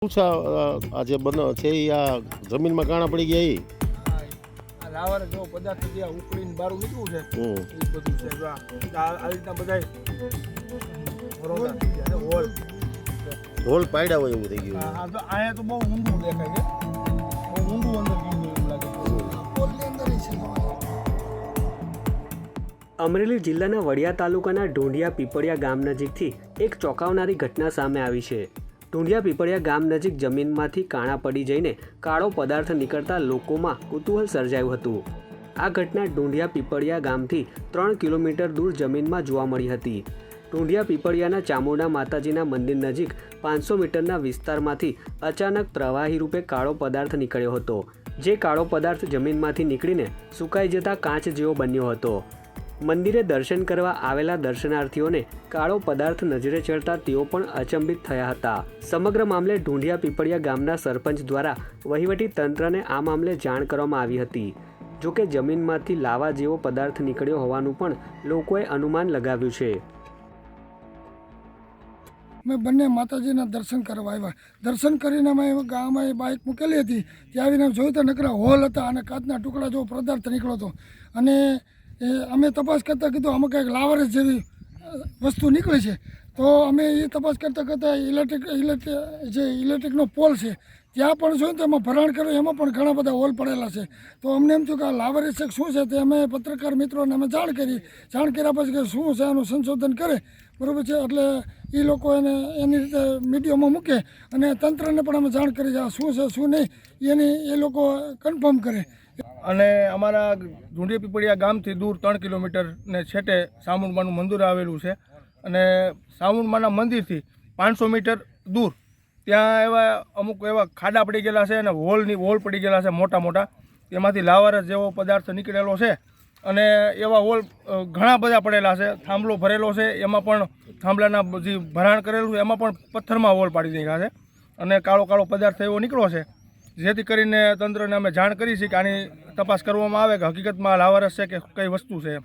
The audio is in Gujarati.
શું છે આ જે બનો છે એ આ જમીનમાં કાણા પડી ગયા એ લાવર જો પદાર્થ જે આ ઉકળીને બારું નીકળ્યું છે એ બધું છે. જો આ રીતના હોલ. પાડ્યા હોય એવું થઈ ગયું. આ આ તો અહીંયા તો બહુ ઊંડું દેખાય છે. બહુ ઊંડું અંદર ગયું એવું લાગે અમરેલી જિલ્લાના વડિયા તાલુકાના ઢોંઢિયા પીપળિયા ગામ નજીકથી એક ચોંકાવનારી ઘટના સામે આવી છે. ઢોંઢિયા પીપળિયા ગામ નજીક જમીનમાંથી કાણા પડી જઈને કાળો પદાર્થ નીકળતા લોકોમાં કુતૂહલ સર્જાયું હતું. આ ઘટના ઢુંઢિયા પીપળિયા ગામથી ત્રણ કિલોમીટર દૂર જમીનમાં જોવા મળી હતી. ઢુંઢિયા પીપળિયાના ચામુંડા માતાજીના મંદિર નજીક પાંચસો મીટરના વિસ્તારમાંથી અચાનક પ્રવાહી રૂપે કાળો પદાર્થ નીકળ્યો હતો, જે કાળો પદાર્થ જમીનમાંથી નીકળીને સુકાઈ જતા કાચ જેવો બન્યો હતો. મંદિરે દર્શન કરવા આવેલા દર્શનાર્થીઓને કાળો પદાર્થ નજરે ચડતા તેઓ પણ અચંબિત થયા હતા. સમગ્ર મામલે ઢૂંઢિયા પીપળિયા ગામના સરપંચ દ્વારા વહીવટી તંત્રને આ મામલે જાણ કરવામાં આવી હતી. જોકે જમીનમાંથી લાવા જેવો પદાર્થ નીકળ્યો હોવાનું પણ લોકોએ અનુમાન લગાવ્યું છે. મેં બંને માતાજીના દર્શન કરવા આવ્યા. દર્શન કરીને અમે ગામમાં એ બાઇક મૂકેલી હતી. ત્યાં આવીને જોયું તો નકરા હોલ હતા અને કાચના ટુકડા જેવો પદાર્થ નીકળ્યો હતો. અને એ અમે તપાસ કરતાં કીધું આમાં કંઈક લાવરસ જેવી વસ્તુ નીકળે છે. તો અમે એ તપાસ કરતાં કરતાં ઇલેક્ટ્રિક ઇલેક્ટ્રિક જે ઇલેક્ટ્રિકનો પોલ છે ત્યાં પણ જોયું તો એમાં ભરાણ કર્યું એમાં પણ ઘણા બધા હોલ પડેલા છે. તો અમને એમ થયું કે આ લાવરેજ છે શું છે તે અમે પત્રકાર મિત્રોને અમે જાણ કરી. જાણ કર્યા પછી કે શું છે એનું સંશોધન કરે. બરાબર છે? એટલે એ લોકો એને એની રીતે મીડિયામાં મૂકે અને તંત્રને પણ અમે જાણ કરી આ શું છે, શું નહીં, એની એ લોકો કન્ફર્મ કરે. અને અમારા ઢૂંઢી પીપળિયા ગામથી દૂર ત્રણ કિલોમીટર ને છેટે સામુંડમાનું મંદિર આવેલું છે. અને સામુંડમાના મંદિરથી પાંચસો મીટર દૂર ત્યાં એવા અમુક એવા ખાડા પડી ગયેલા છે અને હોલની, હોલ પડી ગયેલા છે મોટા મોટા. તેમાંથી લાવારસ જેવો પદાર્થ નીકળેલો છે. અને એવા હોલ ઘણા બધા પડેલા છે. થાંભલો ભરેલો છે. એમાં પણ થાંભલાના જે ભરાણ કરેલું છે, એમાં પણ પથ્થરમાં હોલ પાડી નાખ્યા છે. અને કાળો કાળો પદાર્થ એવો નીકળ્યો છે, જેથી કરીને તંત્રને અમે જાણ કરી છે કે આની તપાસ કરવામાં આવે કે હકીકતમાં લાવારસ છે કે કઈ વસ્તુ છે એમ.